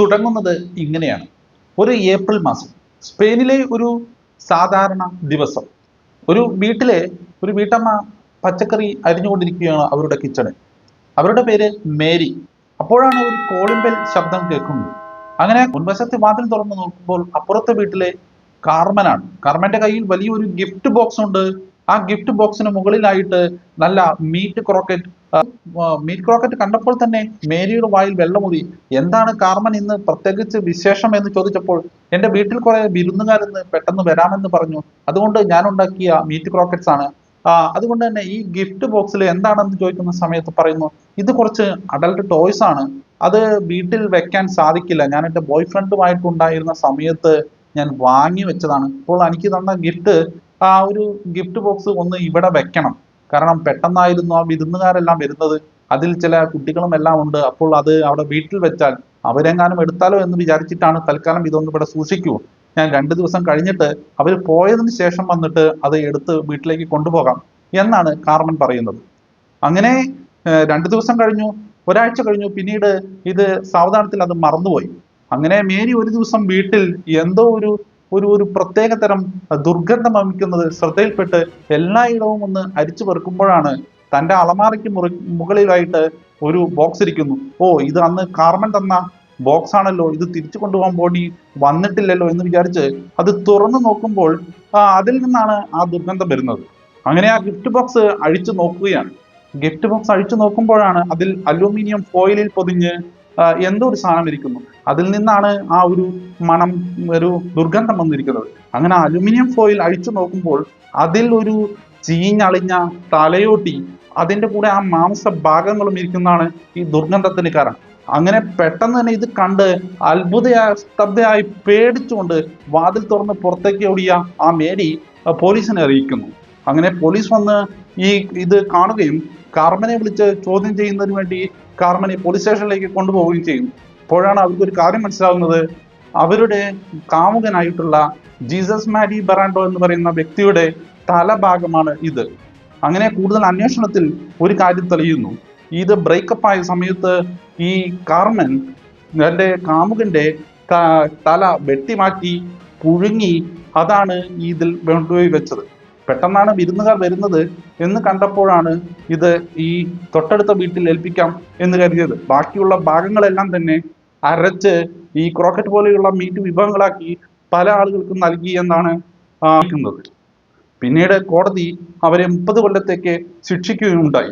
തുടങ്ങുന്നത് ഇങ്ങനെയാണ്. ഒരു ഏപ്രിൽ മാസം സ്പെയിനിലെ ഒരു സാധാരണ ദിവസം. ഒരു വീട്ടിലെ ഒരു വീട്ടമ്മ പച്ചക്കറി അരിഞ്ഞുകൊണ്ടിരിക്കുകയാണ് അവരുടെ കിച്ചണിൽ അവരുടെ പേര് മേരി. അപ്പോഴാണ് ഒരു കോളിംബെൽ ശബ്ദം കേൾക്കുന്നത്. അങ്ങനെ മുൻവശത്തെ വാതിൽ തുറന്നു നോക്കുമ്പോൾ അപ്പുറത്തെ വീട്ടിലെ കാർമനാണ്. കാർമന്റെ കയ്യിൽ വലിയൊരു ഗിഫ്റ്റ് ബോക്സ് ഉണ്ട്. ആ ഗിഫ്റ്റ് ബോക്സിന് മുകളിലായിട്ട് നല്ല മീറ്റ് ക്രോക്കറ്റ് മീറ്റ് ക്രോക്കറ്റ് കണ്ടപ്പോൾ തന്നെ മേരിയുടെ വായിൽ വെള്ളമുറി എന്താണ് കാർമൻ ഇന്ന് പ്രത്യേകിച്ച് വിശേഷം എന്ന് ചോദിച്ചപ്പോൾ എന്റെ വീട്ടിൽ കുറെ വിരുന്നുകാരെന്ന് പെട്ടെന്ന് വരാമെന്ന് പറഞ്ഞു. അതുകൊണ്ട് ഞാൻ ഉണ്ടാക്കിയ മീറ്റ് ക്രോക്കറ്റ്സ് ആണ്. അതുകൊണ്ട് തന്നെ ഈ ഗിഫ്റ്റ് ബോക്സിൽ എന്താണെന്ന് ചോദിക്കുന്ന സമയത്ത് പറയുന്നു ഇത് കുറച്ച് അഡൽട്ട് ടോയ്സ് ആണ്. അത് വീട്ടിൽ വെക്കാൻ സാധിക്കില്ല. ഞാൻ എന്റെ ബോയ് ഫ്രണ്ടുമായിട്ടുണ്ടായിരുന്ന സമയത്ത് ഞാൻ വാങ്ങി വെച്ചതാണ്. ഇപ്പോൾ എനിക്ക് തന്ന ഗിഫ്റ്റ് ആ ഒരു ഗിഫ്റ്റ് ബോക്സ് ഒന്ന് ഇവിടെ വെക്കണം. കാരണം പെട്ടെന്നായിരുന്നു ആ വിരുന്നുകാരെല്ലാം വരുന്നത്. അതിൽ ചില കുട്ടികളും എല്ലാം ഉണ്ട്. അപ്പോൾ അത് അവിടെ വീട്ടിൽ വെച്ചാൽ അവരെങ്ങാനും എടുത്താലോ എന്ന് വിചാരിച്ചിട്ടാണ് തൽക്കാലം ഇതൊന്ന് ഇവിടെ സൂക്ഷിക്കൂ. ഞാൻ രണ്ട് ദിവസം കഴിഞ്ഞിട്ട് അവർ പോയതിന് ശേഷം വന്നിട്ട് അത് എടുത്ത് വീട്ടിലേക്ക് കൊണ്ടുപോകാം എന്നാണ് കാർമൻ പറയുന്നത്. അങ്ങനെ രണ്ടു ദിവസം കഴിഞ്ഞു. ഒരാഴ്ച കഴിഞ്ഞു. പിന്നീട് ഇത് സാവധാനത്തിൽ അത് മറന്നുപോയി. അങ്ങനെ മേരി ഒരു ദിവസം വീട്ടിൽ എന്തോ ഒരു ഒരു ഒരു പ്രത്യേക തരം ദുർഗന്ധം വമിക്കുന്നത് ശ്രദ്ധയിൽപ്പെട്ട് എല്ലായിടവും ഒന്ന് അരിച്ചു പെറുക്കുമ്പോഴാണ് തന്റെ അളമാറയ്ക്ക് മുറി മുകളിലായിട്ട് ഒരു ബോക്സ് ഇരിക്കുന്നു. ഓ ഇത് അന്ന് കാർമൻ തന്ന ബോക്സ് ആണല്ലോ. ഇത് തിരിച്ചു കൊണ്ടുപോകാൻ വേണ്ടി വന്നിട്ടില്ലല്ലോ എന്ന് വിചാരിച്ച് അത് തുറന്നു നോക്കുമ്പോൾ അതിൽ നിന്നാണ് ആ ദുർഗന്ധം വരുന്നത്. അങ്ങനെ ആ ഗിഫ്റ്റ് ബോക്സ് അഴിച്ചു നോക്കുകയാണ്. ഗിഫ്റ്റ് ബോക്സ് അഴിച്ചു നോക്കുമ്പോഴാണ് അതിൽ അലൂമിനിയം ഫോയിലിൽ പൊതിഞ്ഞ് എന്തോ ഒരു സാധനം ഇരിക്കുന്നു? അതിൽ നിന്നാണ് ആ ഒരു മണം ഒരു ദുർഗന്ധം വന്നിരിക്കുന്നത്. അങ്ങനെ അലുമിനിയം ഫോയിൽ അഴിച്ചു നോക്കുമ്പോൾ അതിൽ ഒരു ചീഞ്ഞളിഞ്ഞ തലയോട്ടി അതിന്റെ കൂടെ ആ മാംസ ഭാഗങ്ങളും ഇരിക്കുന്നതാണ് ഈ ദുർഗന്ധത്തിന് കാരണം. അങ്ങനെ പെട്ടെന്ന് തന്നെ ഇത് കണ്ട് അത്ഭുതയായി സ്തബ്ധയായി പേടിച്ചുകൊണ്ട് വാതിൽ തുറന്ന് പുറത്തേക്ക് ഓടിയ ആ മേരി പോലീസിനെ അറിയിക്കുന്നു. അങ്ങനെ പോലീസ് വന്ന് ഈ ഇത് കാണുകയും കാർമനെ വിളിച്ച് ചോദ്യം ചെയ്യുന്നതിന് വേണ്ടി കാർമനെ പോലീസ് സ്റ്റേഷനിലേക്ക് കൊണ്ടുപോവുകയും ചെയ്യും. അപ്പോഴാണ് അവർക്ക് ഒരു കാര്യം മനസ്സിലാവുന്നത്. അവരുടെ കാമുകനായിട്ടുള്ള ജീസസ് മാരി ബറാൻഡോ എന്ന് പറയുന്ന വ്യക്തിയുടെ തലഭാഗമാണ് ഇത്. അങ്ങനെ കൂടുതൽ അന്വേഷണത്തിൽ ഒരു കാര്യം തെളിയുന്നു. ഇത് ബ്രേക്കപ്പ് ആയ സമയത്ത് ഈ കാർമൻ എന്റെ കാമുകന്റെ തല വെട്ടിമാറ്റി പുഴുങ്ങി അതാണ് ഇതിൽ വെണ്ടുപോയി വെച്ചത്. പെട്ടെന്നാണ് വിരുന്നുകാർ വരുന്നത് എന്ന് കണ്ടപ്പോഴാണ് ഇത് ഈ തൊട്ടടുത്ത വീട്ടിൽ ഏൽപ്പിക്കാം എന്ന് കരുതിയത്. ബാക്കിയുള്ള ഭാഗങ്ങളെല്ലാം തന്നെ അരച്ച് ഈ ക്രോക്കറ്റ് പോലെയുള്ള മീറ്റ് വിഭവങ്ങളാക്കി പല ആളുകൾക്കും നൽകി എന്നാണ് പിന്നീട് കോടതി അവരെ മുപ്പത് കൊല്ലത്തേക്ക് ശിക്ഷിക്കുകയുണ്ടായി.